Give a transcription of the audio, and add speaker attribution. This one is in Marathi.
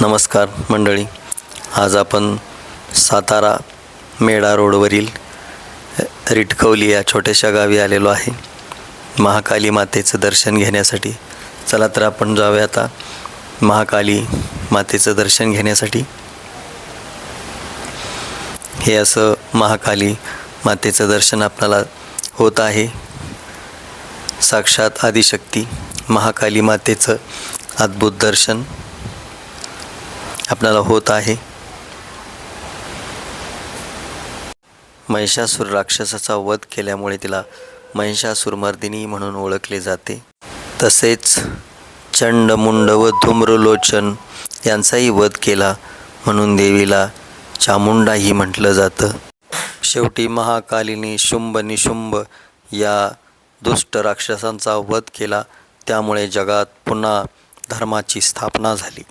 Speaker 1: नमस्कार मंडळी. आज आपण सातारा मेढा रोडवरील रिटकवली या छोट्याशा गावी आलेलो आहे. महाकाली मातेचं दर्शन घेण्यासाठी. चला तर आपण जाऊया आता महाकाली मातेचं दर्शन घेण्यासाठी. हे असं महाकाली मातेचं दर्शन आपल्याला होत आहे. साक्षात आदिशक्ती महाकाली मातेचं अद्भुत दर्शन. आपल्याला होत आहे. महिषासूर राक्षसाचा वध केल्यामुळे तिला महिषासुरमर्दिनी म्हणून ओळखले जाते. तसेच चंडमुंड व धूम्रलोचन यांचाही वध केला म्हणून देवीला चामुंडाही म्हटलं जातं. शेवटी महाकालीने शुंभ निशुंभ या दुष्ट राक्षसांचा वध केला. त्यामुळे जगात पुन्हा धर्माची स्थापना झाली.